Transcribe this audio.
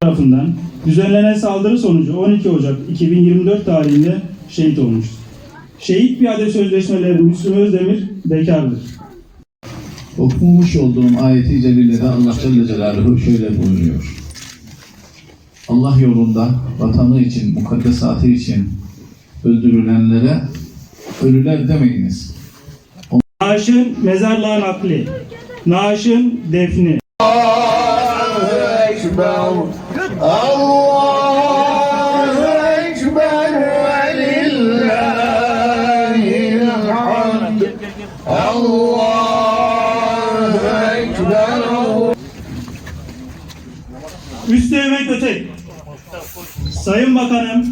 tarafından düzenlenen saldırı sonucu 12 Ocak 2024 tarihinde şehit olmuştur. Şehit piyade sözleşmeleri Müslüm Özdemir bekardır. Okumuş olduğum ayeti celilede Allah Celle Celaluhu şöyle buyuruyor. Allah yolunda vatanı için, mukaddesatı için öldürülenlere ölüler demeyiniz. On Naaşın mezarlığa nakli, naaşın defni. Allahu Ekber, Allahu Ekber ve. Allah Üst devlet ötek. Sayın Bakanım,